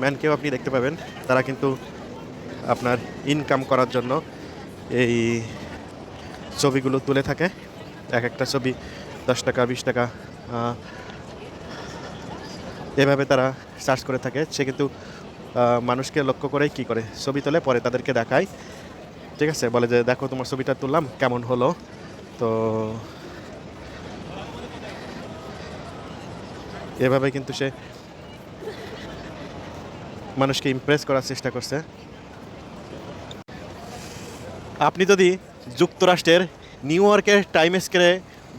ম্যানকেও আপনি দেখতে পাবেন। তারা কিন্তু আপনার ইনকাম করার জন্য এই ছবিগুলো তুলে থাকে। এক একটা ছবি দশ টাকা, বিশ টাকা এভাবে তারা সার্চ করে থাকে। সে কিন্তু মানুষকে লক্ষ্য করেই কী করে? ছবি তোলে, পরে তাদেরকে দেখায়। ঠিক আছে? বলে যে, দেখো, তোমার ছবিটা তুললাম, কেমন হলো? তো এভাবে কিন্তু সে মানুষকে ইমপ্রেস করার চেষ্টা করছে। আপনি যদি যুক্তরাষ্ট্রের নিউ ইয়র্কের টাইম স্কোয়ারে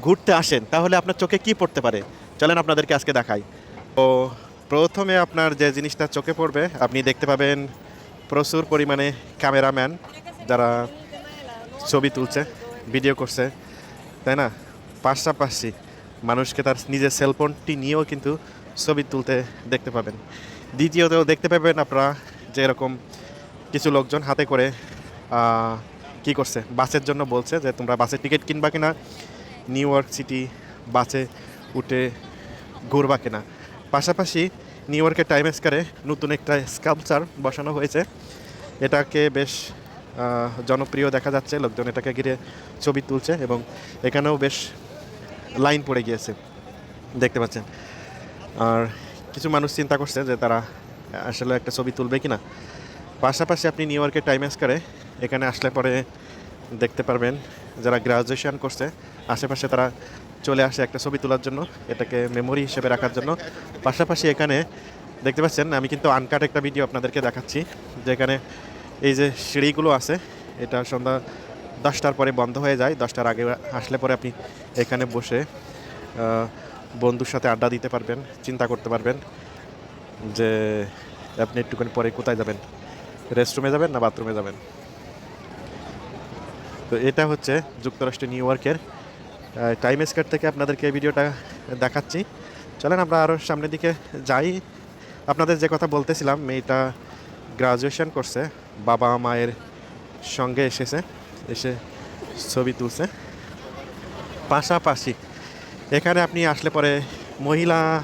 ঘুরতে আসেন, তাহলে আপনার চোখে কি পড়তে পারে? চলেন আপনাদেরকে আজকে দেখাই। তো প্রথমে আপনার যে জিনিসটা চোখে পড়বে, আপনি দেখতে পাবেন প্রচুর পরিমাণে ক্যামেরাম্যান যারা ছবি তুলছে, ভিডিও করছে, তাই না? পাশাপাশি মানুষকে তার নিজের সেলফোনটি নিয়েও কিন্তু ছবি তুলতে দেখতে পাবেন। দ্বিতীয়ত দেখতে পাবেন আপনারা যে এরকম কিছু লোকজন হাতে করে কি করছে, বাসের জন্য বলছে যে তোমরা বাসের টিকিট কিনবা কিনা, নিউ ইয়র্ক সিটি বাসে উঠে ঘুরবা কিনা। পাশাপাশি নিউ ইয়র্কের টাইম স্কোয়ারে নতুন একটা স্কাল্পচার বসানো হয়েছে। এটাকে বেশ জনপ্রিয় দেখা যাচ্ছে, লোকজন এটাকে ঘিরে ছবি তুলছে এবং এখানেও বেশ লাইন পড়ে গিয়েছে। দেখতে পাচ্ছেন। আর কিছু মানুষ চিন্তা করছে যে তারা আসলে একটা ছবি তুলবে কিনা। পাশাপাশি আপনি নিউ ইয়র্কের টাইম স্কোয়ারে এখানে আসলে পরে দেখতে পারবেন যারা গ্রাজুয়েশন করছে, আশেপাশে তারা চলে আসে একটা ছবি তোলার জন্য, এটাকে মেমোরি হিসেবে রাখার জন্য। পাশাপাশি এখানে দেখতে পাচ্ছেন, আমি কিন্তু আনকাট একটা ভিডিও আপনাদেরকে দেখাচ্ছি, যেখানে এই যে সিঁড়িগুলো আছে, এটা সন্ধ্যা দশটার পরে বন্ধ হয়ে যায়, দশটার আগে আসলে পরে আপনি এখানে বসে বন্ধুর সাথে আড্ডা দিতে পারবেন, চিন্তা করতে পারবেন যে আপনি একটুখানি পরে কোথায় যাবেন? রেস্টরুমে যাবেন না বাথরুমে যাবেন? তো এটা হচ্ছে যুক্তরাষ্ট্রের নিউ ইয়র্কের টাইম স্কোয়ার থেকে আপনাদেরকে এই ভিডিওটা দেখাচ্ছি। চলেন আমরা আরও সামনের দিকে যাই। আপনাদের যে কথা বলতেছিলাম, মেয়েটা গ্রাজুয়েশন করছে, বাবা মায়ের সঙ্গে এসেছে, এসে ছবি তুলছে। পাশাপাশি এখানে আপনি আসলে পরে মহিলা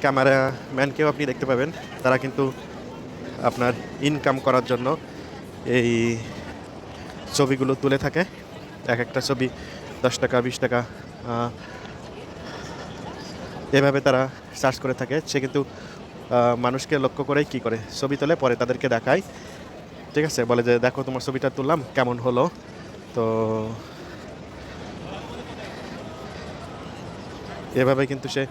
ক্যামেরাম্যানকেও আপনি দেখতে পাবেন। তারা কিন্তু আপনার ইনকাম করার জন্য এই ছবিগুলো তুলে থাকে। এক একটা ছবি দশ টাকা, বিশ টাকা এভাবে তারা সার্চ করে থাকে। সে কিন্তু মানুষকে লক্ষ্য করেই কী করে? ছবি তোলে, পরে তাদেরকে দেখায়। ঠিক আছে? বলে যে, দেখো, তোমার ছবিটা তুললাম, কেমন হলো? তো এভাবে কিন্তু সে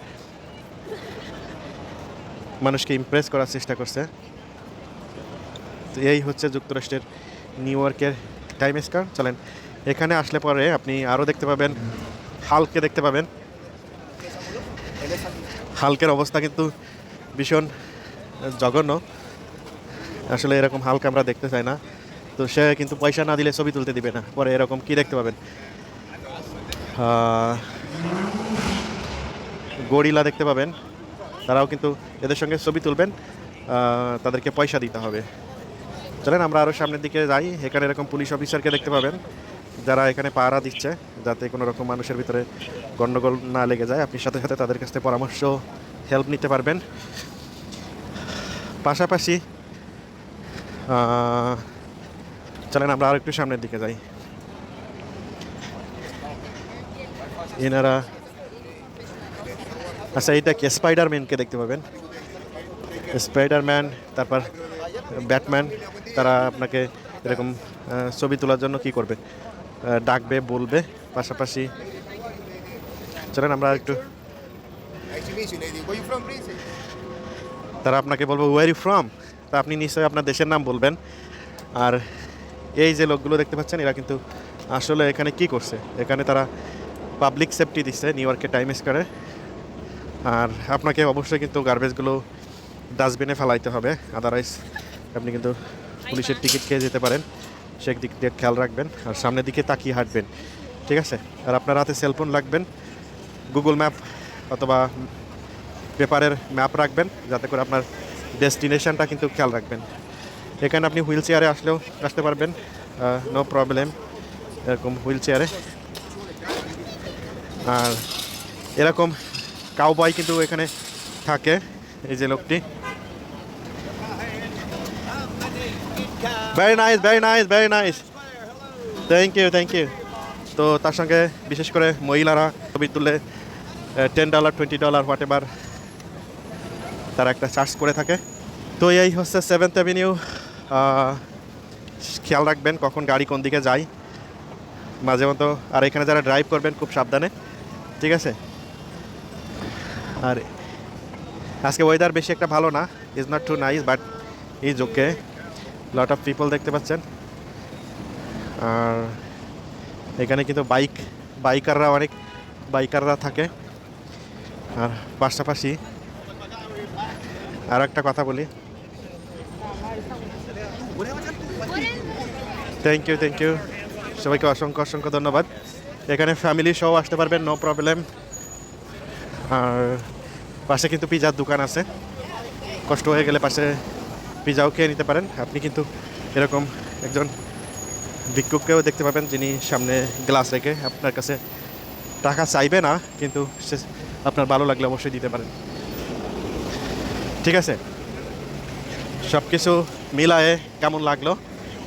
মানুষকে ইমপ্রেস করার চেষ্টা করছে। তো এই হচ্ছে যুক্তরাষ্ট্রের নিউ ইয়র্কের টাইম স্কোয়ার। চলেন, এখানে আসলে পরে আপনি আরও দেখতে পাবেন, হালকে দেখতে পাবেন। হালকের অবস্থা কিন্তু ভীষণ জঘন্য। আসলে এরকম হালকা আমরা দেখতে চাই না। তো সে কিন্তু পয়সা না দিলে ছবি তুলতে দিবে না। পরে এরকম কি দেখতে পাবেন? গরিলা দেখতে পাবেন। তারাও কিন্তু এদের সঙ্গে ছবি তুলবেন। তাদেরকে পয়সা দিতে হবে। চলেন, আমরা আরও সামনের দিকে যাই। এখানে এরকম পুলিশ অফিসারকে দেখতে পাবেন, যারা এখানে পাহারা দিচ্ছে, যাতে কোনো রকম মানুষের ভিতরে গণ্ডগোল না লেগে যায়। আপনি সাথে সাথে তাদের কাছ থেকে পরামর্শ হেল্প নিতে পারবেন। পাশাপাশি চলেন, আমরা আর একটু সামনের দিকে যাই। এনারা আচ্ছা এইটা কি স্পাইডারম্যানকে দেখতে পাবেন? স্পাইডারম্যান তারপর ব্যাটম্যান তারা আপনাকে এরকম ছবি তোলার জন্য কি করবে? ডাকবে, বলবে, পাশাপাশি চলেন আমরা একটু? তারা আপনাকে বলব ওয়ার ইউ ফ্রম তা আপনি নিশ্চয়ই আপনার দেশের নাম বলবেন। আর এই যে লোকগুলো দেখতে পাচ্ছেন, এরা কিন্তু আসলে এখানে কি করছে? এখানে তারা পাবলিক সেফটি দিচ্ছে নিউ ইয়র্কের টাইম স্কোয়ারে আর আপনাকে অবশ্যই কিন্তু গার্বেজগুলো ডাস্টবিনে ফেলাইতে হবে আদারওয়াইজ আপনি কিন্তু পুলিশের টিকিট খেয়ে যেতে পারেন। সে দিক দিয়ে খেয়াল রাখবেন আর সামনের দিকে তাকিয়ে হাঁটবেন, ঠিক আছে? আর আপনার হাতে সেলফোন রাখবেন গুগল ম্যাপ অথবা পেপারের ম্যাপ রাখবেন, যাতে করে আপনার ডেস্টিনেশনটা কিন্তু খেয়াল রাখবেন। এখানে আপনি হুইল চেয়ারে আসলেও আসতে পারবেন নো প্রবলেম এরকম হুইল চেয়ারে আর এরকম কাউবয় কিন্তু এখানে থাকে, এই যে লোকটি। Very nice very nice very nice thank you thank you তো তার সঙ্গে বিশেষ করে মহিলারা ছবি তুলে ten dollar twenty dollar whatever তারা একটা চার্জ করে থাকে। তো এই হচ্ছে সেভেন্থ অ্যাভিনিউ খেয়াল রাখবেন কখন গাড়ি কোন দিকে যায়। মাঝে মতো, আর এখানে যারা ড্রাইভ করবেন খুব সাবধানে, ঠিক আছে? আর আজকে ওয়েদার বেশি একটা ভালো না is not too nice but is okay lot of people দেখতে পাচ্ছেন। আর এখানে কিন্তু বাইক বাইকাররা অনেক বাইকাররা থাকে। আর পাশাপাশি আর একটা কথা বলি। থ্যাংক ইউ থ্যাংক ইউ সবাইকে অসংখ্য অসংখ্য ধন্যবাদ। এখানে ফ্যামিলি সহ আসতে পারবেন নো প্রবলেম আর পাশে কিন্তু পিজার দোকান আছে। কষ্ট হয়ে গেলে পাশে পিজাও খেয়ে নিতে পারেন। আপনি কিন্তু এরকম একজন ভিক্ষুককেও দেখতে পাবেন যিনি সামনে গ্লাস রেখে আপনার কাছে টাকা চাইবে না, কিন্তু সে আপনার ভালো লাগলে অবশ্যই দিতে পারেন। ঠিক আছে? সব কিছু মিলায়ে কেমন লাগল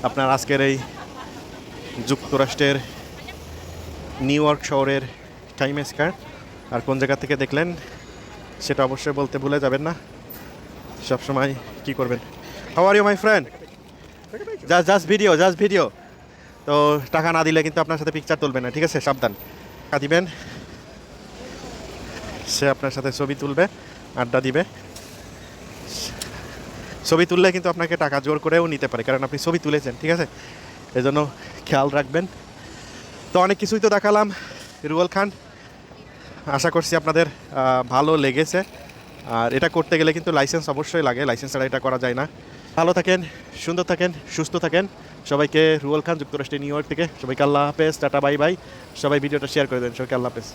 আপনার আজকের এই যুক্তরাষ্ট্রের নিউ ইয়র্ক শহরের টাইম স্কোয়ার? আর কোন জায়গা থেকে দেখলেন, সেটা অবশ্যই বলতে ভুলে যাবেন না। সবসময় কি করবেন? How are you my friend just just video just video তো টাকা না দিলে কিন্তু আপনার সাথে পিকচার তুলবে না, ঠিক আছে? সাবধান। টাকা দিবেন, সে আপনার সাথে ছবি তুলবে, আড্ডা দিবে। ছবি তুললে কিন্তু আপনাকে টাকা জোর করেও নিতে পারে, কারণ আপনি ছবি তুলেছেন, ঠিক আছে? এই জন্য খেয়াল রাখবেন। তো অনেক কিছুই তো দেখালাম, রুয়াল খান। আশা করছি আপনাদের ভালো লেগেছে। আর এটা করতে গেলে কিন্তু লাইসেন্স অবশ্যই লাগে লাইসেন্স ছাড়া এটা করা যায় না। ভালো থাকেন, সুন্দর থাকেন, সুস্থ থাকেন। সবাইকে রুয়েল খান, যুক্তরাষ্ট্রের নিউ ইয়র্ক থেকে সবাইকে আল্লাহ হাফেজ, টাটা, বাই বাই। সবাই ভিডিওটা শেয়ার করে দেন, সবাইকে আল্লাহ হাফেজ।